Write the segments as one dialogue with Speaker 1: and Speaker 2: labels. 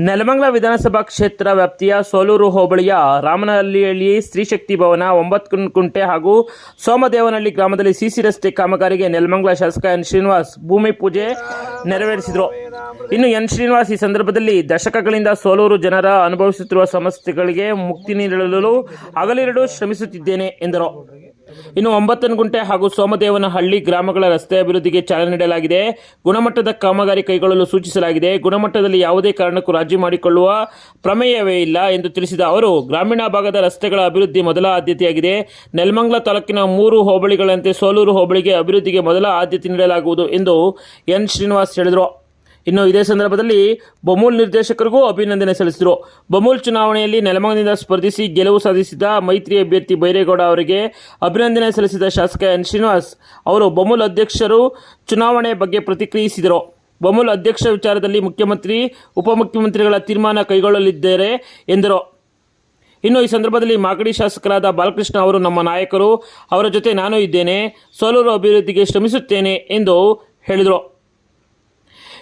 Speaker 1: ನೆಲಮಂಗಲ ವಿಧಾನಸಭಾ ಕ್ಷೇತ್ರ ವ್ಯಾಪ್ತಿಯ ಸೋಲೂರು ಹೋಬಳಿಯ ರಾಮನಹಳ್ಳಿಯಲ್ಲಿ ಸ್ತ್ರೀಶಕ್ತಿ ಭವನ ಒಂಬತ್ತು ಕುಂಟೆ ಹಾಗೂ ಸೋಮದೇವನಹಳ್ಳಿ ಗ್ರಾಮದಲ್ಲಿ ಸಿಸಿ ರಸ್ತೆ ಕಾಮಗಾರಿಗೆ ನೆಲಮಂಗಲ ಶಾಸಕ ಎನ್ ಶ್ರೀನಿವಾಸ್ ಭೂಮಿ ಪೂಜೆ ನೆರವೇರಿಸಿದರು. ಇನ್ನು ಎನ್ ಶ್ರೀನಿವಾಸ್ ಈ ಸಂದರ್ಭದಲ್ಲಿ ದಶಕಗಳಿಂದ ಸೋಲೂರು ಜನರ ಅನುಭವಿಸುತ್ತಿರುವ ಸಮಸ್ಯೆಗಳಿಗೆ ಮುಕ್ತಿ ನೀಡಲು ಹಗಲಿರಡು ಶ್ರಮಿಸುತ್ತಿದ್ದೇನೆ ಎಂದರು. ಇನ್ನು ಒಂಬತ್ತನಗುಂಟೆ ಹಾಗೂ ಸೋಮದೇವನಹಳ್ಳಿ ಗ್ರಾಮಗಳ ರಸ್ತೆ ಅಭಿವೃದ್ಧಿಗೆ ಚಾಲನೆ ನೀಡಲಾಗಿದೆ. ಗುಣಮಟ್ಟದ ಕಾಮಗಾರಿ ಕೈಗೊಳ್ಳಲು ಸೂಚಿಸಲಾಗಿದೆ. ಗುಣಮಟ್ಟದಲ್ಲಿ ಯಾವುದೇ ಕಾರಣಕ್ಕೂ ರಾಜಿ ಮಾಡಿಕೊಳ್ಳುವ ಪ್ರಮೇಯವೇ ಇಲ್ಲ ಎಂದು ತಿಳಿಸಿದ ಅವರು, ಗ್ರಾಮೀಣ ಭಾಗದ ರಸ್ತೆಗಳ ಅಭಿವೃದ್ಧಿ ಮೊದಲ ಆದ್ಯತೆಯಾಗಿದೆ. ನೆಲಮಂಗಲ ತಾಲೂಕಿನ ಮೂರು ಹೋಬಳಿಗಳಂತೆ ಸೋಲೂರು ಹೋಬಳಿಗೆ ಅಭಿವೃದ್ಧಿಗೆ ಮೊದಲ ಆದ್ಯತೆ ನೀಡಲಾಗುವುದು ಎಂದು ಎನ್ ಶ್ರೀನಿವಾಸ್ ಹೇಳಿದರು. ಇನ್ನು ಇದೇ ಸಂದರ್ಭದಲ್ಲಿ ಬಮೂಲ್ ನಿರ್ದೇಶಕರಿಗೂ ಅಭಿನಂದನೆ ಸಲ್ಲಿಸಿದರು. ಬಮೂಲ್ ಚುನಾವಣೆಯಲ್ಲಿ ನೆಲಮಂಗದಿಂದ ಸ್ಪರ್ಧಿಸಿ ಗೆಲುವು ಸಾಧಿಸಿದ ಮೈತ್ರಿ ಅಭ್ಯರ್ಥಿ ಬೈರೇಗೌಡ ಅವರಿಗೆ ಅಭಿನಂದನೆ ಸಲ್ಲಿಸಿದ ಶಾಸಕ ಎನ್ ಶ್ರೀನಿವಾಸ್ ಅವರು ಬಮೂಲ್ ಅಧ್ಯಕ್ಷರು ಚುನಾವಣೆ ಬಗ್ಗೆ ಪ್ರತಿಕ್ರಿಯಿಸಿದರು. ಬಮೂಲ್ ಅಧ್ಯಕ್ಷ ವಿಚಾರದಲ್ಲಿ ಮುಖ್ಯಮಂತ್ರಿ, ಉಪಮುಖ್ಯಮಂತ್ರಿಗಳ ತೀರ್ಮಾನ ಕೈಗೊಳ್ಳಲಿದ್ದಾರೆ ಎಂದರು. ಇನ್ನು ಈ ಸಂದರ್ಭದಲ್ಲಿ ಮಾಗಡಿ ಶಾಸಕರಾದ ಬಾಲಕೃಷ್ಣ ಅವರು ನಮ್ಮ ನಾಯಕರು, ಅವರ ಜೊತೆ ನಾನು ಇದ್ದೇನೆ, ಸೋಲೂರು ಅಭಿವೃದ್ಧಿಗೆ ಶ್ರಮಿಸುತ್ತೇನೆ ಎಂದು ಹೇಳಿದರು.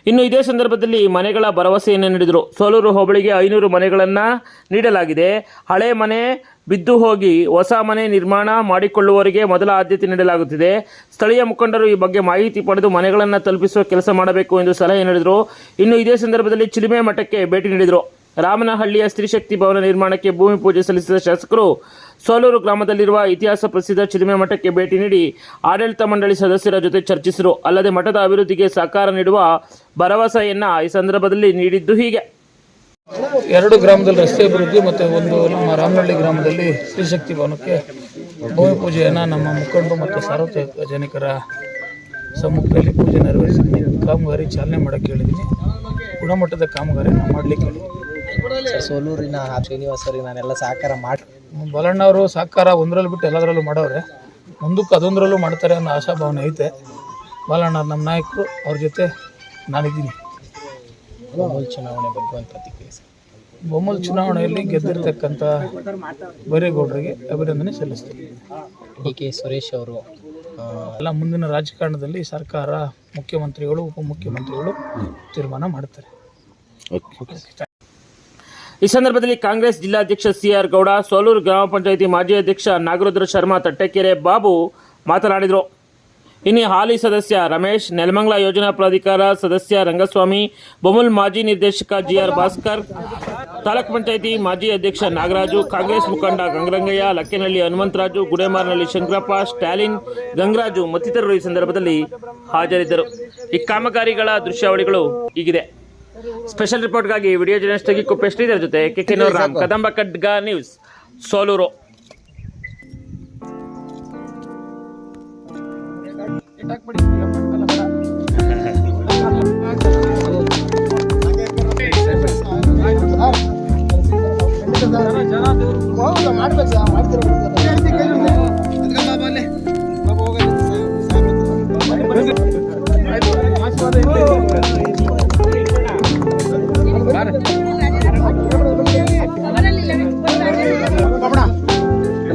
Speaker 1: ಇನ್ನು ಇದೇ ಸಂದರ್ಭದಲ್ಲಿ ಮನೆಗಳ ಭರವಸೆಯನ್ನು ನೀಡಿದರು. ಸೋಲೂರು ಹೋಬಳಿಗೆ ಐನೂರು ಮನೆಗಳನ್ನು ನೀಡಲಾಗಿದೆ. ಹಳೆ ಮನೆ ಬಿದ್ದು ಹೋಗಿ ಹೊಸ ಮನೆ ನಿರ್ಮಾಣ ಮಾಡಿಕೊಳ್ಳುವವರಿಗೆ ಮೊದಲ ಆದ್ಯತೆ ನೀಡಲಾಗುತ್ತಿದೆ. ಸ್ಥಳೀಯ ಮುಖಂಡರು ಈ ಬಗ್ಗೆ ಮಾಹಿತಿ ಪಡೆದು ಮನೆಗಳನ್ನು ತಲುಪಿಸುವ ಕೆಲಸ ಮಾಡಬೇಕು ಎಂದು ಸಲಹೆ ನೀಡಿದರು. ಇನ್ನು ಇದೇ ಸಂದರ್ಭದಲ್ಲಿ ಚಿಲುಮೆ ಮಠಕ್ಕೆ ಭೇಟಿ ನೀಡಿದರು. ರಾಮನಹಳ್ಳಿಯ ಸ್ತ್ರೀಶಕ್ತಿ ಭವನ ನಿರ್ಮಾಣಕ್ಕೆ ಭೂಮಿ ಪೂಜೆ ಸಲ್ಲಿಸಿದ ಶಾಸಕರು ಸೋಲೂರು ಗ್ರಾಮದಲ್ಲಿರುವ ಇತಿಹಾಸ ಪ್ರಸಿದ್ಧ ಚಿಲುಮೆ ಮಠಕ್ಕೆ ಭೇಟಿ ನೀಡಿ ಆಡಳಿತ ಮಂಡಳಿ ಸದಸ್ಯರ ಜೊತೆ ಚರ್ಚಿಸಿದರು ಅಲ್ಲದೆ ಮಠದ ಅಭಿವೃದ್ಧಿಗೆ ಸಹಕಾರ ನೀಡುವ ಭರವಸೆಯನ್ನು ಈ ಸಂದರ್ಭದಲ್ಲಿ ನೀಡಿದ್ದು ಹೀಗೆ.
Speaker 2: ಎರಡು ಗ್ರಾಮದಲ್ಲಿ ರಸ್ತೆ ಅಭಿವೃದ್ಧಿ ಮತ್ತು ಒಂದು ನಮ್ಮ ರಾಮನಹಳ್ಳಿ ಗ್ರಾಮದಲ್ಲಿ ಸ್ತ್ರೀಶಕ್ತಿ ಭವನಕ್ಕೆ ಭೂಮಿ ಪೂಜೆಯನ್ನು ನಮ್ಮ ಮುಖಂಡರು ಮತ್ತು ಸಾರ್ವಜನಿಕರ ಸಮ್ಮುಖದಲ್ಲಿ ಪೂಜೆ ನೆರವೇರಿಸಿದ್ದೀನಿ ಕಾಮಗಾರಿ ಚಾಲನೆ ಮಾಡೋಕ್ಕೆ ಹೇಳಿದ್ದೀನಿ ಗುಣಮಟ್ಟದ ಕಾಮಗಾರಿಯನ್ನು ಮಾಡಲಿಕ್ಕೆ ಹೇಳಿದ್ದೀನಿ
Speaker 3: ಸೋಲೂರಿನ ಶ್ರೀನಿವಾಸ್ ಅವರಿಗೆ ನಾನೆಲ್ಲ ಸಹಕಾರ ಮಾಡಿ
Speaker 2: ಬಲಣ್ಣ ಅವರು ಸಹಕಾರ ಒಂದರಲ್ಲಿ ಬಿಟ್ಟು ಎಲ್ಲದರಲ್ಲೂ ಮಾಡೋರೆ. ಮುಂದಕ್ಕೆ ಅದೊಂದರಲ್ಲೂ ಮಾಡ್ತಾರೆ ಅನ್ನೋ ಆಶಾಭಾವನೆ ಐತೆ. ಬಾಲಣ್ಣ ನಮ್ಮ ನಾಯಕರು ಅವ್ರ ಜೊತೆ ನಾನಿದ್ದೀನಿ.
Speaker 3: ಬೊಮ್ಮಲ್ ಚುನಾವಣೆ ಬಗ್ಗೆ ಒಂದು ಪ್ರತಿಕ್ರಿಯೆ
Speaker 2: ಬೊಮ್ಮಲ್ ಚುನಾವಣೆಯಲ್ಲಿ ಗೆದ್ದಿರ್ತಕ್ಕಂಥ ಬೈರೇಗೌಡರಿಗೆ ಅಭಿನಂದನೆ ಸಲ್ಲಿಸ್ತೀನಿ.
Speaker 3: ಡಿ ಕೆ ಸುರೇಶ್ ಅವರು
Speaker 2: ಎಲ್ಲ ಮುಂದಿನ ರಾಜಕಾರಣದಲ್ಲಿ ಸರ್ಕಾರ ಮುಖ್ಯಮಂತ್ರಿಗಳು ಉಪಮುಖ್ಯಮಂತ್ರಿಗಳು ತೀರ್ಮಾನ ಮಾಡ್ತಾರೆ.
Speaker 1: ಈ ಸಂದರ್ಭದಲ್ಲಿ ಕಾಂಗ್ರೆಸ್ ಜಿಲ್ಲಾಧ್ಯಕ್ಷ ಸಿಆರ್ ಗೌಡ, ಸೋಲೂರು ಗ್ರಾಮ ಪಂಚಾಯಿತಿ ಮಾಜಿ ಅಧ್ಯಕ್ಷ ನಾಗರುದ್ರ ಶರ್ಮಾ, ತಟ್ಟೆಕೆರೆ ಬಾಬು ಮಾತನಾಡಿದರು. ಇನ್ನು ಹಾಲಿ ಸದಸ್ಯ ರಮೇಶ್, ನೆಲಮಂಗಲ ಯೋಜನಾ ಪ್ರಾಧಿಕಾರ ಸದಸ್ಯ ರಂಗಸ್ವಾಮಿ, ಬೊಮ್ಮಲ್ ಮಾಜಿ ನಿರ್ದೇಶಕ ಜಿಆರ್ ಭಾಸ್ಕರ್, ತಾಲೂಕ್ ಪಂಚಾಯಿತಿ ಮಾಜಿ ಅಧ್ಯಕ್ಷ ನಾಗರಾಜು, ಕಾಂಗ್ರೆಸ್ ಮುಖಂಡ ಗಂಗರಂಗಯ್ಯ, ಲಕ್ಕೆನಹಳ್ಳಿ ಹನುಮಂತರಾಜು ಗುಡೇಮಾರ್ನಹಳ್ಳಿ ಶಂಕರಪ್ಪ ಸ್ಟಾಲಿನ್ ಗಂಗರಾಜು ಮತ್ತಿತರರು ಈ ಸಂದರ್ಭದಲ್ಲಿ ಹಾಜರಿದ್ದರು. ಈ ಕಾಮಗಾರಿಗಳ ದೃಶ್ಯಾವಳಿಗಳು ಹೀಗಿದೆ. ಸ್ಪೆಷಲ್ ರಿಪೋರ್ಟ್ಗಾಗಿ ವಿಡಿಯೋ ಜರ್ನಲಿಸ್ಟ್ ಆಗಿ ಕುಪ್ಪೆ ಶ್ರೀಧರ್ ಜೊತೆ ಕೆ ಕೆ ರಾಮ್. ಕದಂಬ ಖಡ್ಗ ನ್ಯೂಸ್ ಸೋಲೂರು.
Speaker 2: ಮಾಡ್ಬೇಕು ಮಾಡ್ತಿರೋ?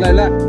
Speaker 2: 来了